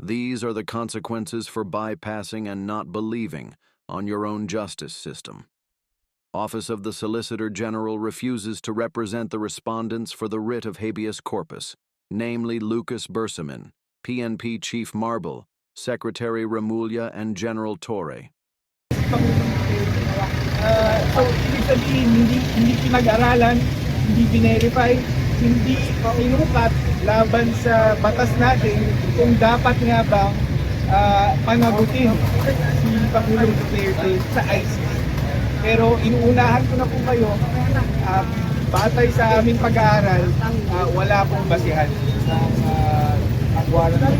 These are the consequences for bypassing and not believing on your own justice system. Office of the Solicitor General refuses to represent the respondents for the writ of habeas corpus, namely Lucas Bersamin, PNP Chief Marble, Secretary Remulla, and General Torre. Ah, so, ibig sabihin, hindi, hindi pinag-aralan, hindi binerify, hindi inukat laban sa batas natin kung dapat nga bang ah, panagutin si Pangulong Duterte sa ICC. Pero inuunahan ko na po kayo, ah, batay sa aming pag-aaral, ah, wala pong basihan ng uh, agwaran ng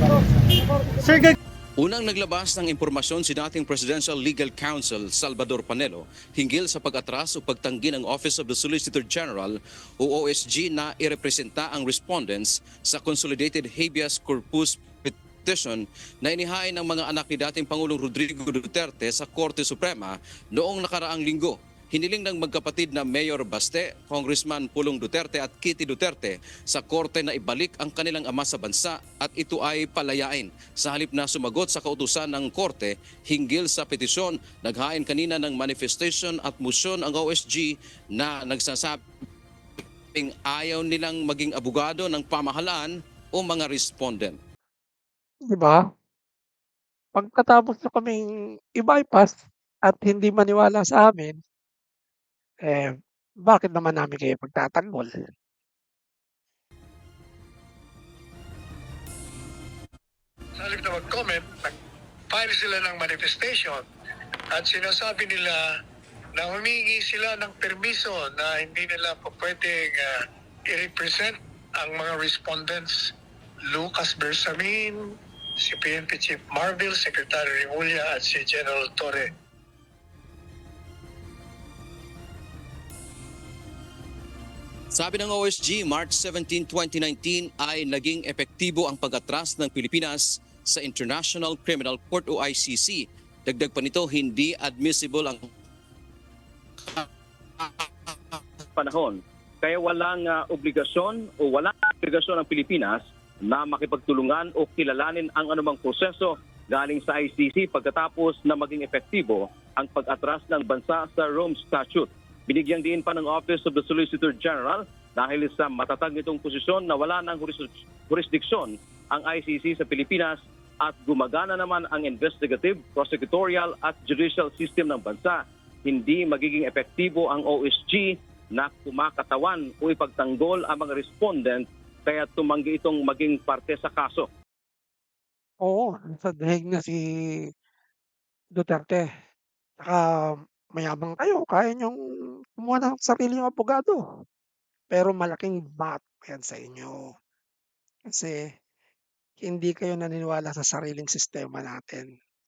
Sir, gag- Unang naglabas ng impormasyon si dating Presidential Legal Counsel Salvador Panelo hinggil sa pag-atras o pagtanggi ng Office of the Solicitor General o OSG na irepresenta ang respondents sa Consolidated Habeas Corpus Petition na inihain ng mga anak ni dating Pangulong Rodrigo Duterte sa Korte Suprema noong nakaraang linggo. Hiniling ng magkapatid na Mayor Baste, Congressman Pulong Duterte at Kitty Duterte sa korte na ibalik ang kanilang ama sa bansa at ito ay palayain. Sa halip na sumagot sa kautusan ng korte hinggil sa petisyon, naghain kanina ng manifestation at motion ang OSG na nagsasabing ayaw nilang maging abogado ng pamahalaan o mga respondent. di ba? Pagkatapos na kaming i-bypass at hindi maniwala sa amin, eh, bakit naman namin kayo pagtatanggol? sa halip na mag-comment, nag-file sila ng manifestation at sinasabi nila na humingi sila ng permiso na hindi nila pa pwedeng ah, i-represent ang mga respondents Lucas Bersamin, si PNP Chief Marvel, Secretary Remulla at si General Torre. Sabi ng OSG, March 17, 2019 ay naging epektibo ang pag-atras ng Pilipinas sa International Criminal Court o ICC. Dagdag pa nito, hindi admissible ang panahon. Kaya walang ah, obligasyon o walang obligasyon ng Pilipinas na makipagtulungan o kilalanin ang anumang proseso galing sa ICC pagkatapos na maging epektibo ang pag-atras ng bansa sa Rome Statute. Binigyang diin pa ng Office of the Solicitor General dahil sa matatag nitong posisyon na wala ng juris- jurisdiksyon ang ICC sa Pilipinas at gumagana naman ang investigative, prosecutorial at judicial system ng bansa. Hindi magiging epektibo ang OSG na kumakatawan o ipagtanggol ang mga respondent kaya tumanggi itong maging parte sa kaso. Oo, nasa dahig na si Duterte. Saka mayabang kayo, kaya niyong kumuha ng sarili niyong abogado. Pero malaking bat yan sa inyo. Kasi hindi kayo naniniwala sa sariling sistema natin.